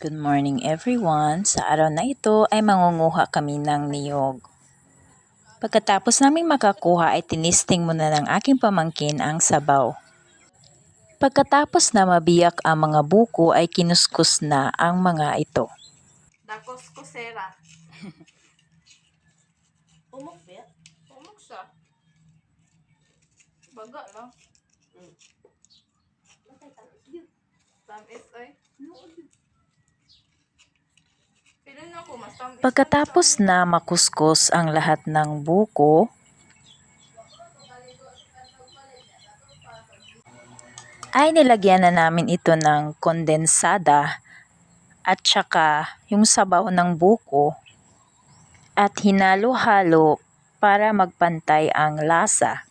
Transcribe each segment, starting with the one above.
Good morning everyone. Sa araw na ito ay mangunguha kami ng niyog. Pagkatapos naming makakuha ay tinisting muna ng aking pamangkin ang sabaw. Pagkatapos na mabiyak ang mga buko ay kinuskus na ang mga ito. Dakos kusera. Umok ba? Umok siya. Baga lang. Tamis ay. Pili na ako, mas tamis. Pagkatapos na makuskus ang lahat ng buko, ay nilagyan na namin ito ng kondensada at saka yung sabaw ng buko at hinalo-halo para magpantay ang lasa.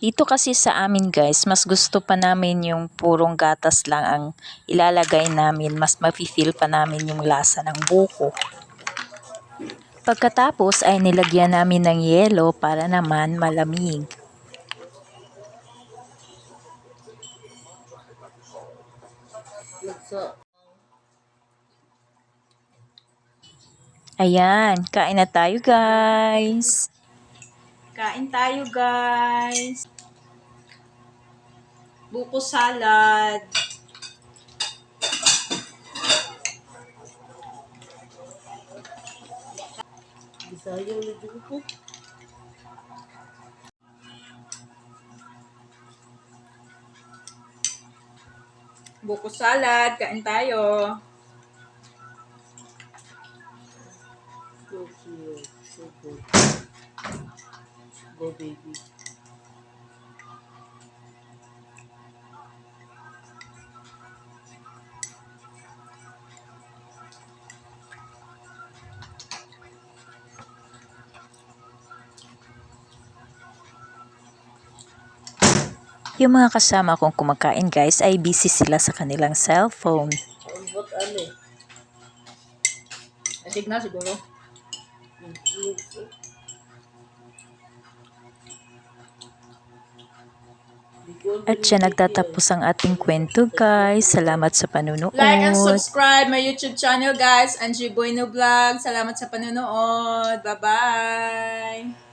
Dito kasi sa amin guys, mas gusto pa namin yung purong gatas lang ang ilalagay namin. Mas mafe-feel pa namin yung lasa ng buko. Pagkatapos ay nilagyan namin ng yelo para naman malamig. Ayan, kain na tayo guys. Kain tayo, guys. Buko salad. Bisaya ulit po. Buko salad. Kain tayo. Go, see So good. Go, baby. Yung mga kasama kong kumakain guys ay busy sila sa kanilang cellphone. Ba't ano? Asig na siguro. Ang At siya nagtatapos ang ating kwento guys. Salamat sa panunood. Like and subscribe my YouTube channel, guys. Angie Bueno Vlog. Salamat sa panonood. Bye-bye.